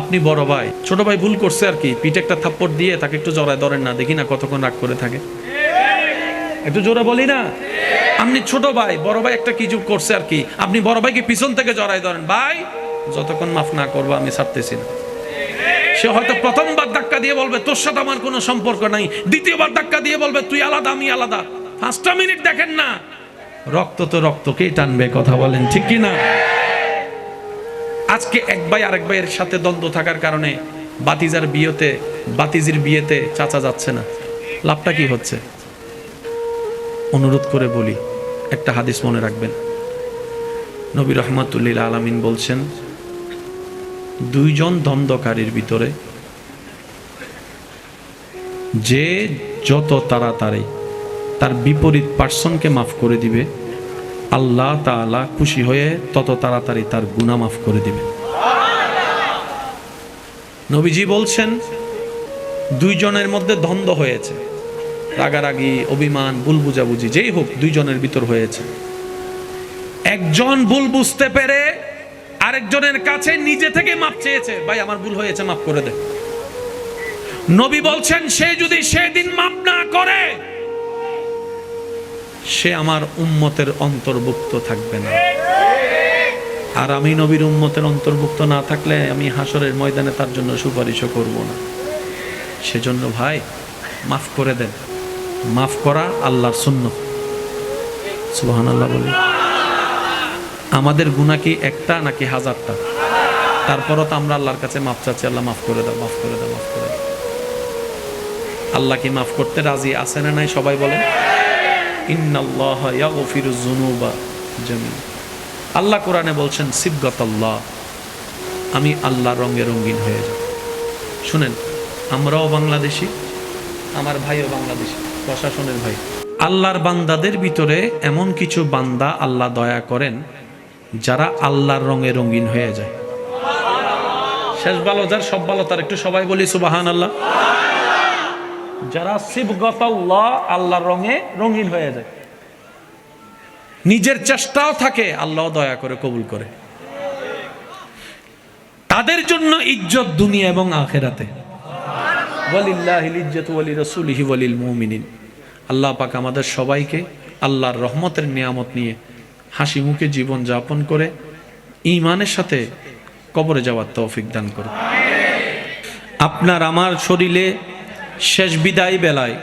আপনি বড় ভাই। ছোট ভাই ভুল করছে আর কি। পিঠে একটা থাপ্পড় দিয়ে তাকে একটু জড়ায় ধরেন না। দেখি না কতক্ষণ রাগ করে থাকে। একটু জোরে বলি না? আপনি ছোট ভাই, বড় ভাই একটা কিছু করছে আর কি? আপনি বড় ভাইকে পিছন থেকে জড়াই ধরেন। ভাই, যতক্ষণ মাফ না করব, আমি ছাড়তেছি না। সে হয়তো প্রথমবার ধাক্কা দিয়ে বলবে, তোর সাথে আমার কোনো সম্পর্ক নাই। দ্বিতীয়বার ধাক্কা দিয়ে বলবে, তুই আলাদা, আমি আলাদা। পাঁচটা মিনিট দেখেন না। রক্ত তো রক্তকেই টানবে, কথা বলেন, ঠিক কি না আজকে এক ভাই আরেক ভাইয়ের সাথে দ্বন্দ্ব থাকার কারণে বাতিজার বিয়েতে, বাতিজির বিয়েতে চাচা যাচ্ছে না। লাভটা কি হচ্ছে? অনুরোধ করে বলি, একটা হাদিস মনে রাখবেন। নবী রহমাতুল্লিল আলামিন বলছেন, দুইজন দ্বন্দ্বকারীর ভিতরে যে যত তাড়াতাড়ি তার বিপরীত পার্সনকে মাফ করে দিবে আল্লাহ তাআলা খুশি হয়ে তত তাড়াতাড়ি তার গুনাহ মাফ করে দিবে নবীজি বলছেন, দুইজনের মধ্যে দ্বন্দ্ব হয়েছে। রাগারাগি, অভিমান ভুল বুঝাবুঝি যেই হোক দুইজনের ভিতর হয়েছে। একজন ভুল বুঝতে পেরে আরেকজনের কাছে নিজে থেকে মাপ চেয়েছে, ভাই, আমার ভুল হয়েছে, মাফ করে দে। নবী বলছেন, সে যদি সেদিন মাপ না করে সে আমার উম্মতের অন্তর্ভুক্ত থাকবে না। আর আমি নবীর উম্মতের অন্তর্ভুক্ত না থাকলে আমি হাসরের ময়দানে তার জন্য সুপারিশও করব না। সেজন্য ভাই, মাফ করে দেন। মাফ করা আল্লাহর শূন্য সুবাহান আল্লাহ বলি আমাদের গুণা কি একটা নাকি হাজারটা? তারপরও তো আমরা আল্লাহর কাছে মাফ চাচ্ছি। আল্লাহ মাফ করে দাও, মাফ করে দাও, মাফ করে দাও। আল্লাহ কি মাফ করতে রাজি আছে না নাই সবাই বলে আল্লাহ কোরআনে বলছেন, সিবগতাল্লাহ, আমি আল্লাহ রঙে রঙিন হয়ে যাব। শুনেন, আমরাও বাংলাদেশি, আমার ভাইও বাংলাদেশি, প্রশাসনের ভাই। আল্লাহর বান্দাদের ভিতরে এমন কিছু বান্দা আল্লাহ দয়া করেন, যারা আল্লাহর রঙে রঙিন হয়ে যায়। শেষ ভালো, যার সব ভালো, তার একটু সবাই বলি সুবাহান আল্লাহ যারা শিবগতাল্লাহ আল্লাহর রঙে রঙিন হয়ে যায়। নিজের চেষ্টাও থাকে আল্লাহ দয়া করে কবুল করে। তাদের জন্য ইজ্জত দুনিয়া এবং আখেরাতে। আল্লাহ পাক আমাদের সবাইকে আল্লাহর রহমতের নিয়ামত নিয়ে হাসি মুখে জীবন যাপন করে ইমানের সাথে কবরে যাওয়ার তৌফিক দান করে আপনার আমার শরীরে শেষ বিদায় বেলায়,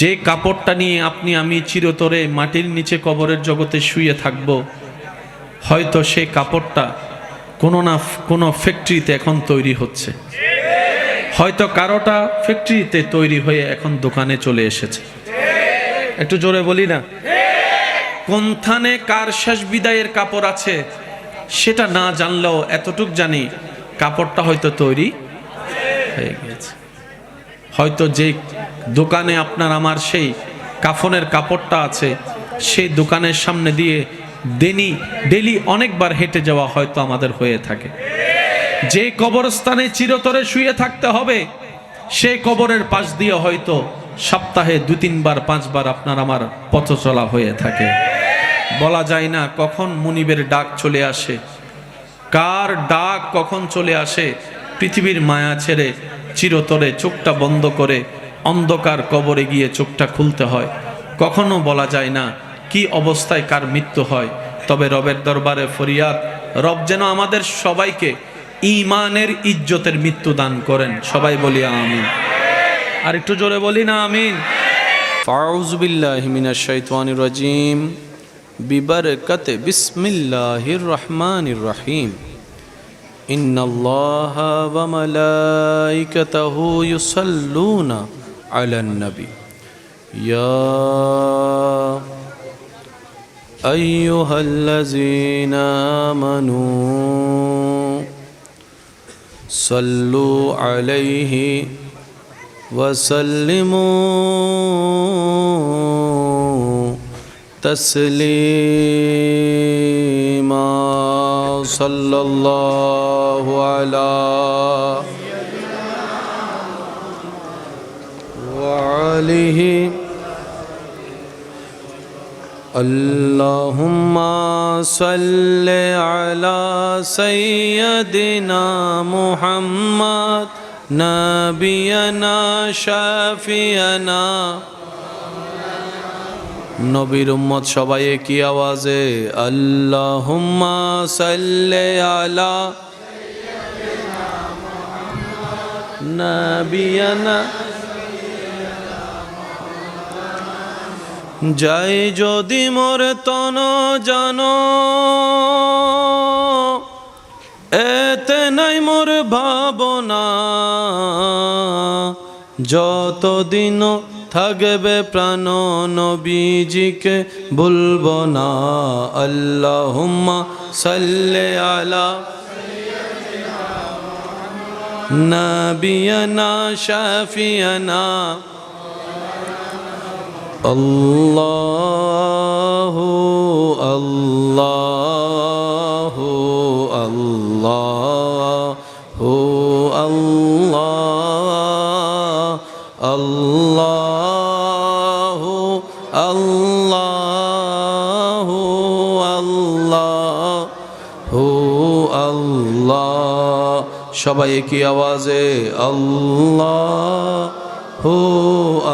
যে কাপড়টা নিয়ে আপনি আমি চিরতরে মাটির নিচে কবরের জগতে শুয়ে থাকব, হয়তো সে কাপড়টা কোনো না কোনো ফ্যাক্টরিতে এখন তৈরি হচ্ছে। হয়তো কারোটা ফ্যাক্টরিতে তৈরি হয়ে এখন দোকানে চলে এসেছে। একটু জোরে বলি না? কোনখানে কার শেষ বিদায়ের কাপড় আছে, সেটা না জানলেও এতটুক জানি কাপড়টা হয়তো তৈরি হয়ে গেছে হয়তো যে দোকানে আপনার আমার সেই কাফনের কাপড়টা আছে, সেই দোকানের সামনে দিয়ে দেনি, ডেলি অনেকবার হেঁটে যাওয়া হয়তো আমাদের হয়ে থাকে। যে কবরস্থানে চিরতরে শুয়ে থাকতে হবে, সে কবরের পাশ দিয়ে হয়তো সপ্তাহে দু, তিনবার, পাঁচবার আপনার আমার পথ চলা হয়ে থাকে। বলা যায় না কখন মুনিবের ডাক চলে আসে, কার ডাক কখন চলে আসে, পৃথিবীর মায়া ছেড়ে চিরতরে চোখটা বন্ধ করে অন্ধকার কবরে গিয়ে চোখটা খুলতে হয়। কখনো বলা যায় না কি অবস্থায় কার মৃত্যু হয়, তবে রবের দরবারে ফরিয়াদ, রব যেন আমাদের সবাইকে ইমানের ইজ্জতের মৃত্যু দান করেন। সবাই বলি আমিন। আর একটু জোরে বলি না আমিন। ফাউজবিল্লাহমিনা শৈতানির রাজিম। বিবার কাতে বিসমিল্লাহির রহমানির রহিম। ان اللہ و ملائکتہ یصلون علی النبی یا ایوہ الذین آمنوا صلو علیہ وسلموا تسلیماً صلى الله على وعليه. اللهم صل على سيدنا محمد نبينا شافينا. নবীর উম্মত সবাই কি আওয়াজে, আল্লাহুম্মা সাল্লি আলা নবিয়ানা। যাই যদি মোর তন জানো, এতে নাই মোর ভাবনা। যতদিন থাকবে প্রাণ নবীজিকে ভুলবো না। আল্লাহুম্মা সাল্লি আলা নবিয়না, শাফিয়না। আল্লাহ আল্লাহ আল্লাহ আল্লাহ। আল্লাহ আল্লাহ। সবাই একই আওয়াজে, আল্লাহ হো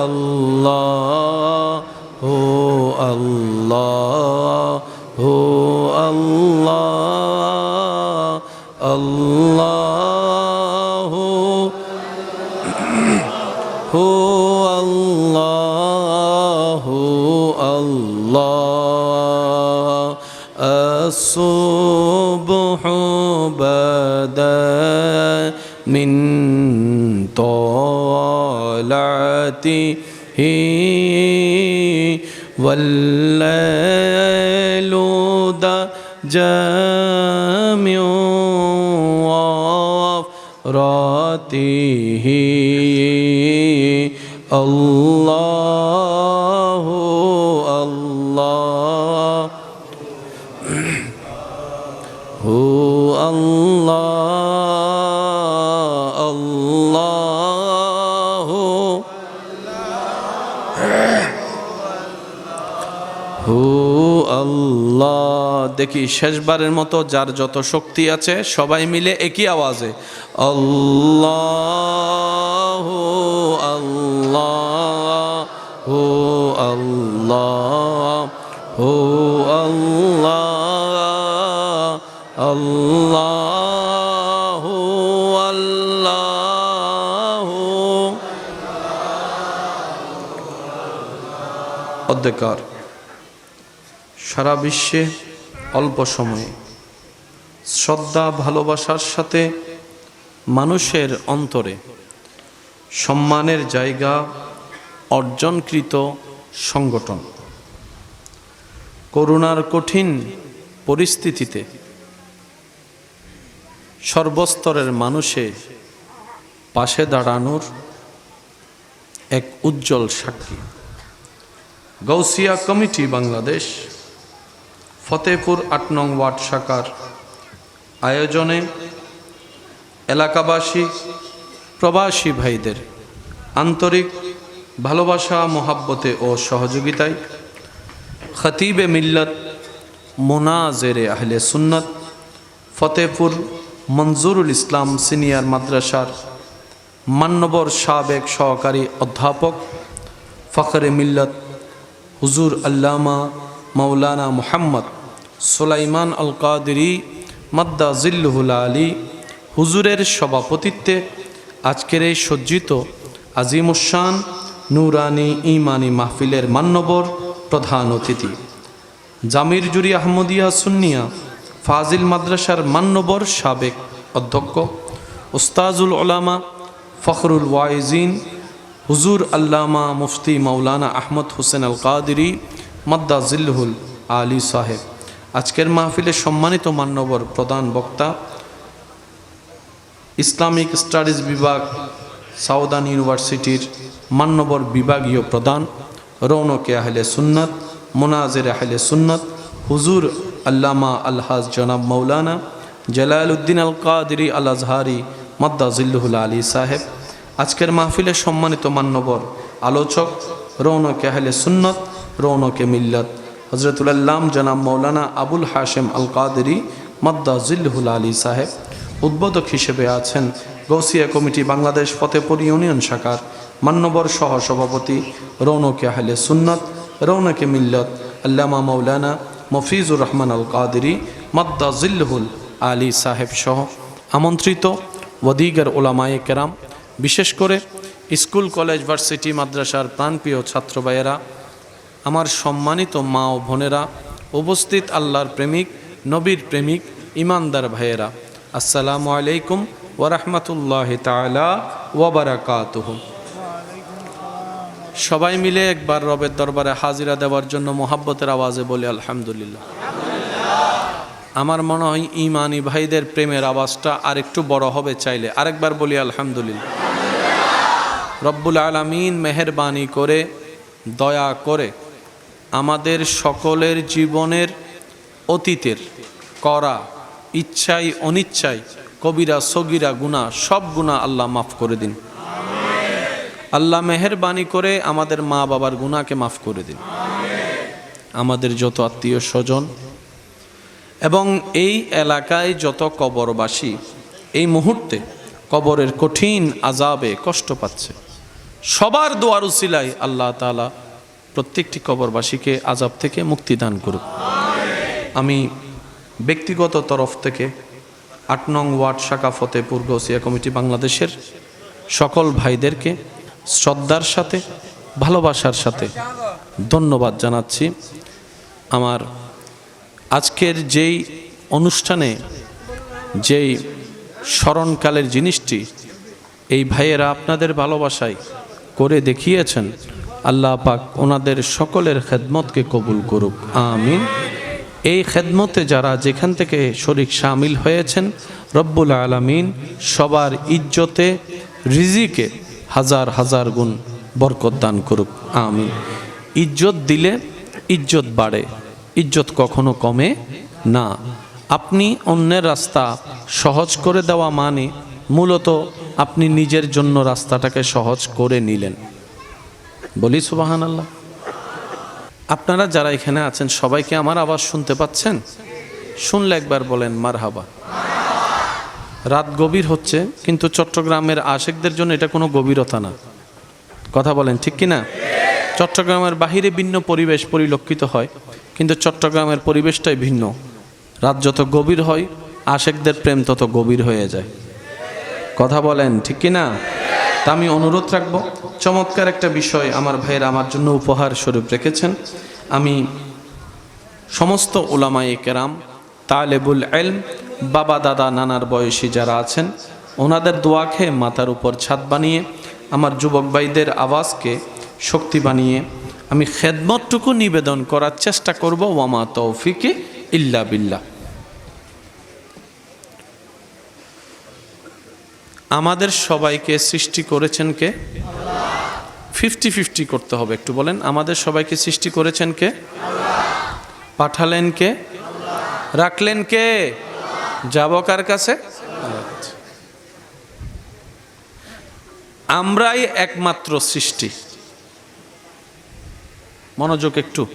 আল্লাহ হো আল্লাহ হো আল্লাহ আল্লাহ হো হো আল্লাহ হো আল্লাহ আসো غدا من طالعته والليل ذا جامع وافراته الله দেখি শেষবারের মতো যার যত শক্তি আছে সবাই মিলে একই আওয়াজে। আল্লাহ আল্লাহ হু আল্লাহ হু আল্লাহ আল্লাহ আল্লাহ অধ্যকার সারা বিশ্বে অল্প সময়ে। শ্রদ্ধা, ভালোবাসার সাথে মানুষের অন্তরে সম্মানের জায়গা অর্জনকৃত সংগঠন। করুণার কঠিন পরিস্থিতিতে সর্বস্তরের মানুষের পাশে দাঁড়ানোর এক উজ্জ্বল সাক্ষী। গৌসিয়া কমিটি বাংলাদেশ ফতেপুর আট নং ওয়ার্ড শাখার আয়োজনে এলাকাবাসী, প্রবাসী ভাইদের আন্তরিক ভালোবাসা, মোহাব্বতে ও সহযোগিতায় খতিবে মিল্লত মোনাজেরে আহলে সুন্নত ফতেপুর মঞ্জুরুল ইসলাম সিনিয়র মাদ্রাসার মান্যবর সাবেক সহকারী অধ্যাপক ফখরে মিল্লত হুজুর আল্লামা মৌলানা মুহাম্মদ সুলাইমান আল কাদেরি মাদ্দা জিল্লুহুল আলী হুজুরের সভাপতিত্বে আজকের এই সজ্জিত আজিমুসান নুরানি ইমানি মাহফিলের মান্যবর প্রধান অতিথি। জামির জুরি আহমদিয়া সুন্নিয়া ফাজিল মাদ্রাসার মান্যবর সাবেক অধ্যক্ষ, উস্তাজুল ওলামা ফখরুল ওয়াইজিন, হুজুর আল্লামা মুফতি মাওলানা আহমদ হোসেন আল কাদিরি মাদ্দা জিল্লুল আলী সাহেব। আজকের মাহফিলে সম্মানিত মান্যবর প্রধান বক্তা, ইসলামিক স্টাডিজ বিভাগ সাউদান ইউনিভার্সিটির মান্যবর বিভাগীয় প্রধান, রৌনকে আহলে সুন্নত, মোনাজের আহলে সুন্নত, হুজুর আল্লামা আলহাজ জনাব মৌলানা জালালউদ্দিন আল কাদিরি আল আজহারি মাদ্দা জিল্লুল আলী সাহেব। আজকের মাহফিলে সম্মানিত মান্যবর আলোচক, রৌনকে আহলে সুন্নত, রৌনকে মিল্লত। হজরতুল্লাম জনাব মৌলানা আবুল হাশেম আল কাদেরি মদ্দা জিল্লুল আলী সাহেব উদ্বোধক হিসেবে আছেন গৌসিয়া কমিটি বাংলাদেশ ফতেপুর ইউনিয়ন শাখার মান্যবর সহ সভাপতি রৌনকে আহলে সুন্নত, রৌনকে মিল্লত, আল্লামা মৌলানা মফিজুর রহমান আল কাদেরি মদ্দা জিল্লুল আলী সাহেব সহ আমন্ত্রিত ওদিগার ওলামায়ে কেরাম, বিশেষ করে স্কুল, কলেজ, ভার্সিটি, মাদ্রাসার প্রাণপ্রিয় ছাত্র ভাইয়েরা আমার সম্মানিত মা ও বোনেরা, উপস্থিত আল্লাহর প্রেমিক, নবীর প্রেমিক, ইমানদার ভাইয়েরা, আসসালামু আলাইকুম ওরহমতুল্লাহ তালা ওবরাকাতুহ সবাই মিলে একবার রবের দরবারে হাজিরা দেওয়ার জন্য মোহাব্বতের আওয়াজে বলি, আলহামদুলিল্লাহ। আমার মনে হয় ইমানি ভাইদের প্রেমের আওয়াজটা আরেকটু বড় হবে চাইলে। আরেকবার বলি, আলহামদুলিল্লাহ। রব্বুল আলমিন মেহরবানি করে, দয়া করে আমাদের সকলের জীবনের অতীতের করা ইচ্ছাই, অনিচ্ছাই, কবিরা, সগিরা গুণা সব গুণা আল্লাহ মাফ করে দিন। আল্লাহ মেহরবানি করে আমাদের মা বাবার গুণাকে মাফ করে দিন। আমাদের যত আত্মীয় স্বজন এবং এই এলাকায় যত কবরবাসী এই মুহূর্তে কবরের কঠিন আজাবে কষ্ট পাচ্ছে। সবার দোয়ার উসিলায় আল্লাহ তালা প্রত্যেকটি কবরবাসীকে আজাব থেকে মুক্তি দান করুক। আমি ব্যক্তিগত তরফ থেকে আট নং ওয়ার্ড শাখা ফতেপুর গৌসিয়া কমিটি বাংলাদেশের সকল ভাইদেরকে শ্রদ্ধার সাথে, ভালোবাসার সাথে ধন্যবাদ জানাচ্ছি। আমার আজকের যেই অনুষ্ঠানে যেই স্মরণকালের জিনিসটি এই ভাইয়েরা আপনাদের ভালোবাসায় করে দেখিয়েছেন আল্লাহ পাক ওনাদের সকলের খেদমতকে কবুল করুক। আমিন। এই খেদমতে যারা যেখান থেকে শরিক সামিল হয়েছেন, রব্বুল আলমিন সবার ইজ্জতে, রিজিকে হাজার হাজার গুণ বরকত দান করুক। আমিন। ইজ্জত দিলে ইজ্জত বাড়ে, ইজ্জত কখনো কমে না। আপনি অন্যের রাস্তা সহজ করে দেওয়া মানে মূলত আপনি নিজের জন্য রাস্তাটাকে সহজ করে নিলেন। বলি সুবাহান আল্লাহ আপনারা যারা এখানে আছেন, সবাইকে আমার আওয়াজ শুনতে পাচ্ছেন? শুনলে একবার বলেন মার হাবা রাত গভীর হচ্ছে, কিন্তু চট্টগ্রামের আশেকদের জন্য এটা কোনো গভীরতা না। কথা বলেন, ঠিক কি না চট্টগ্রামের বাহিরে ভিন্ন পরিবেশ পরিলক্ষিত হয়, কিন্তু চট্টগ্রামের পরিবেশটাই ভিন্ন। রাত যত গভীর হয়, আশেকদের প্রেম তত গভীর হয়ে যায়। কথা বলেন, ঠিক কি না তা আমি অনুরোধ রাখব চমৎকার একটা বিষয় আমার ভাইয়ের আমার জন্য উপহার স্বরূপ রেখেছেন। আমি সমস্ত ওলামায়ে কেরাম, তালেবুল এলম বাবা, দাদা, নানার বয়সী যারা আছেন, ওনাদের দোয়া খেয়ে মাথার উপর ছাদ বানিয়ে, আমার যুবক ভাইদের আওয়াজকে শক্তি বানিয়ে, আমি খেদমতটুকু নিবেদন করার চেষ্টা করব ওয়ামা তৌফিকে ইল্লা বিল্লাহ। আমাদের সবাইকে সৃষ্টি করেছেন কে? ফিফটি ফিফটি করতে হবে, একটু বলেন। আমাদের সবাইকে সৃষ্টি করেছেন কে? পাঠালেন কে? রাখলেন কে? যাব কার কাছে? আমরাই একমাত্র সৃষ্টি। মনোযোগ একটু।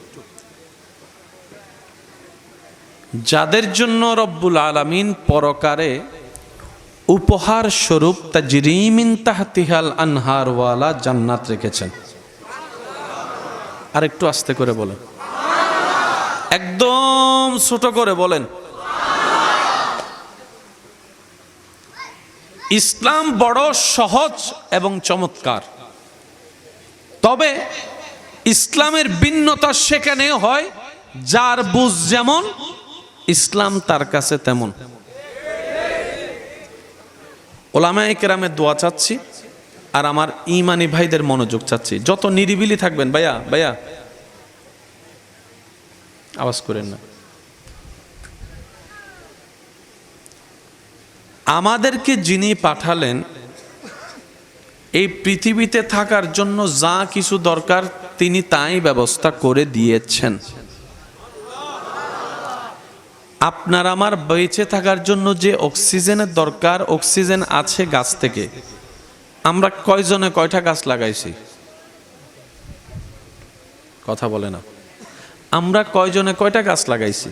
যাদের জন্য রব্বুল আলামিন পরকারে উপহার স্বরূপ তাজরিমিন তাহতিহাল আনহারওয়ালা জান্নাত রেখেছেন। আর একটু আস্তে করে বলেন। একদম ছোট করে বলেন। ইসলাম বড় সহজ এবং চমৎকার। তবে ইসলামের ভিন্নতা সেখানে হয়, যার বুঝ যেমন, ইসলাম তার কাছে তেমন। ওলামায় কেরামের দোয়া চাচ্ছি আর আমার ইমানি ভাইদের মনোযোগ চাচ্ছি। যত নিরিবিলি থাকবেন, ভাইয়া ভাইয়া। আওয়াজ করেন না। আমাদেরকে যিনি পাঠালেন, এই পৃথিবীতে থাকার জন্য যা কিছু দরকার, তিনি তাই ব্যবস্থা করে দিয়েছেন। আপনার আমার বেঁচে থাকার জন্য যে অক্সিজেনের দরকার, অক্সিজেন আছে গাছ থেকে। আমরা কয়জনে কয়টা গাছ লাগাইছি? কথা বলে না। আমরা কয়জনে কয়টা গাছ লাগাইছি?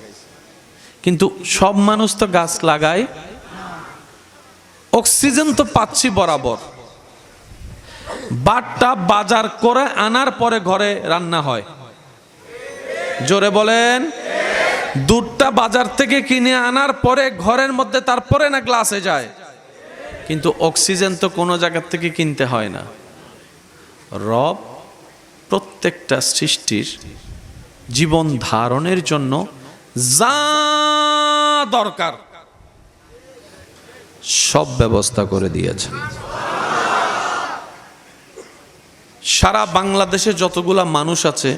কিন্তু সব মানুষ তো গাছ লাগায়, অক্সিজেন তো পাচ্ছি বরাবর। বাটটা বাজার করে আনার পরে ঘরে রান্না হয়। জোরে বলেন। দুধটা বাজার থেকে কিনে আনার পরে ঘরের মধ্যে তারপরে না গ্লাসে যায়। কিন্তু অক্সিজেন তো কোনো জায়গার থেকে কিনতে হয় না। রব প্রত্যেকটা সৃষ্টির জীবন ধারণের জন্য যা দরকার, সব ব্যবস্থা করে দিয়েছেন সারা বাংলাদেশে যতগুলা মানুষ আছে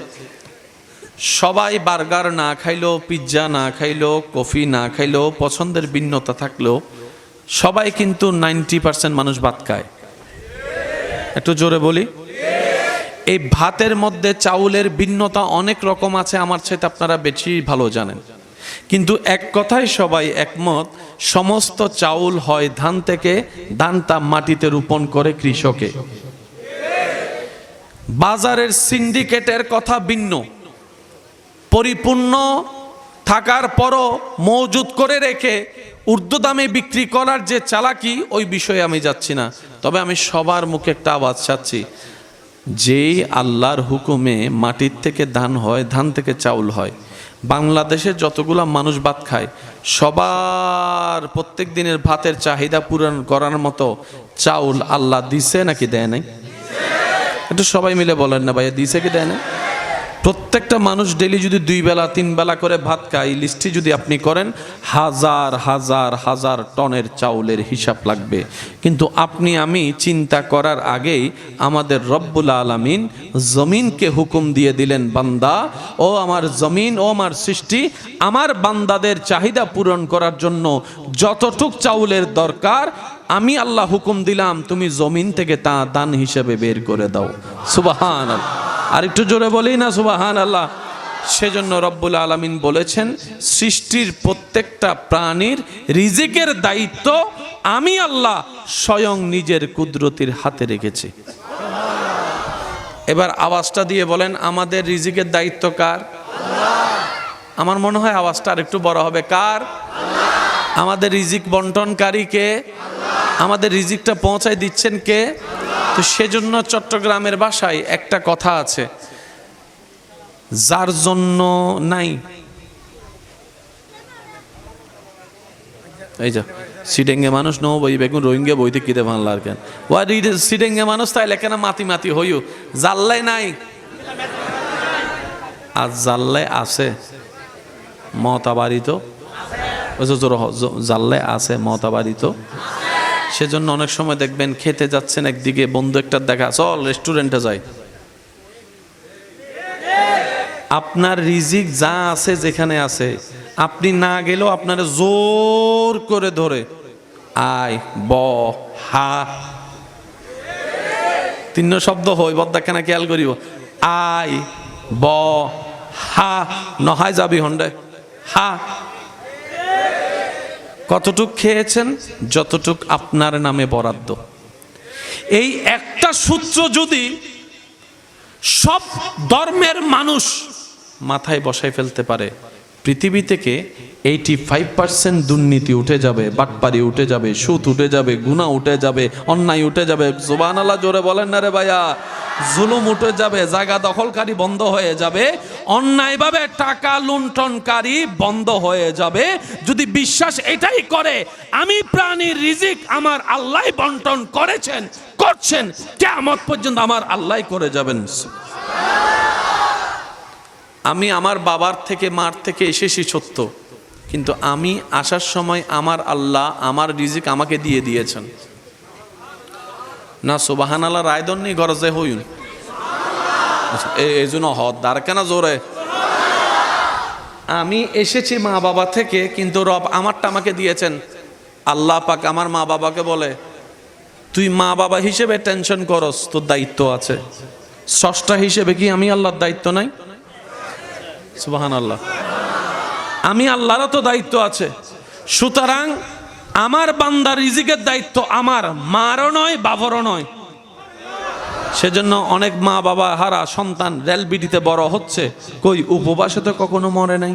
সবাই বার্গার না খাইলো পিৎজা না খাইলো কফি না খাইলো পছন্দের ভিন্নতা থাকলেও, সবাই কিন্তু নাইনটি পার্সেন্ট মানুষ ভাত খায়। একটু জোরে বলি? এই ভাতের মধ্যে চাউলের ভিন্নতা অনেক রকম আছে, আমার সাথে আপনারা বেশি ভালো জানেন। কিন্তু এক কথায় সবাই একমত, সমস্ত চাউল হয় ধান থেকে ধান ধানটা মাটিতে রোপণ করে কৃষকে। বাজারের সিন্ডিকেটের কথা ভিন্ন। পরিপূর্ণ থাকার পরও মজুদ করে রেখে উর্দু দামে বিক্রি করার যে চালাকি, ওই বিষয়ে আমি যাচ্ছি না। তবে আমি সবার মুখে একটা আওয়াজ চাচ্ছি। যেই আল্লাহর হুকুমে মাটির থেকে ধান হয়, ধান থেকে চাউল হয়, বাংলাদেশে যতগুলা মানুষ ভাত খায়, সবার প্রত্যেক দিনের ভাতের চাহিদা পূরণ করার মতো চাউল আল্লাহ দিছে নাকি দেয় নাই? একটু সবাই মিলে বলেন না ভাইয়া, দিছে কি দেয় না প্রত্যেকটা মানুষ ডেলি যদি দুই বেলা, তিন বেলা করে ভাত খায় লিস্টটি যদি আপনি করেন, হাজার হাজার হাজার টনের চাউলের হিসাব লাগবে। কিন্তু আপনি, আমি চিন্তা করার আগেই আমাদের রব্বুল আলমিন জমিনকে হুকুম দিয়ে দিলেন, বান্দা, ও আমার জমিন, ও আমার সৃষ্টি, আমার বান্দাদের চাহিদা পূরণ করার জন্য যতটুক চাউলের দরকার আমি আল্লাহ হুকুম দিলাম, তুমি জমিন থেকে তা দান হিসেবে বের করে দাও। সুবাহান আর একটু জোরে বলি না সুবাহান আল্লাহ সেজন্য রব্বুল আলমিন বলেছেন, সৃষ্টির প্রত্যেকটা প্রাণীর রিজিকের দায়িত্ব আমি আল্লাহ স্বয়ং নিজের কুদরতির হাতে রেখেছি। এবার আওয়াজটা দিয়ে বলেন, আমাদের রিজিকের দায়িত্ব কার? আমার মনে হয় আওয়াজটা আর একটু বড় হবে। কার? আমাদের রিজিক বন্টনকারী কে? আমাদের রিজিকটা পৌঁছায় দিচ্ছেন কে? তো সেজন্য চট্টগ্রামের বাসায় একটা কথা আছে। যার জন্য নাই। এই যা, সিডেঙ্গে মানুষ নো বই বেগুন, রোহিঙ্গা বইতে কিতে ভাঙলা আর কেন? ওয়া সিডেঙ্গে মানুষ তাই লেখে না, মাতি মাতি হইও। জাল্লাই নাই। আর জাল্লাই আছে, মতাবারিত। জাল্লাই আছে, মতাবারিত। সেজন্য অনেক সময় দেখবেন খেতে যাচ্ছেন একদিকে, বন্ধু একটা দেখা, চল রেস্টুরেন্টে যাই। আপনার রিজিক যা আছে যেখানে আছে, আপনি না গেলেও আপনার জোর করে ধরে। আয়, ব, হা। তিন শব্দ হই বদ্দাখানা খেয়াল করিব। আয়, ব, হা, নহায় যাবি হন্ডে হা কতটুক খেয়েছেন? যতটুক আপনার নামে বরাদ্দ। এই একটা সূত্র যদি সব ধর্মের মানুষ মাথায় বসায় ফেলতে পারে, পৃথিবী থেকে এইটি ফাইভ পার্সেন্ট দুর্নীতি উঠে যাবে, বাটপারি উঠে যাবে, সুদ উঠে যাবে গুণা উঠে যাবে, অন্যায় উঠে যাবে। জোবান আল্লাহ জোরে বলেন না রে ভাইয়া। জুলুম উঠে যাবে, জায়গা দখলকারী বন্ধ হয়ে যাবে, অন্যায়ভাবে টাকা লুণ্ঠনকারী বন্ধ হয়ে যাবে। যদি বিশ্বাস এটাই করে, আমি প্রাণীর রিজিক আমার আল্লাহ বন্টন করেছেন, করছেন কেমন পর্যন্ত আমার আল্লাহ করে যাবেন। আমি আমার বাবার থেকে, মার থেকে এসেছি সত্য। কিন্তু আমি আসার সময় আমার আল্লাহ আমার রিজিক আমাকে দিয়ে দিয়েছেন। না সুবাহান আল্লাহ রায়দন নেই গরজে হইন। আচ্ছা, এই জন্য হদ জোরে? আমি এসেছি মা বাবা থেকে কিন্তু রব আমারটা আমাকে দিয়েছেন। আল্লাহ পাক আমার মা বাবাকে বলে তুই মা বাবা হিসেবে টেনশন করস তোর দায়িত্ব আছে। ষষ্ঠা হিসেবে কি আমি আল্লাহর দায়িত্ব নাই? সুবাহান আল্লাহ আমি আল্লাহরও তো দায়িত্ব আছে। সুতরাং আমার বান্দার রিজিকের দায়িত্ব আমার, মারও নয়, বাবরও নয়। সেজন্য অনেক মা বাবা হারা সন্তান রেলবিডিতে বড় হচ্ছে, কই উপবাসে তো কখনো মরে নাই?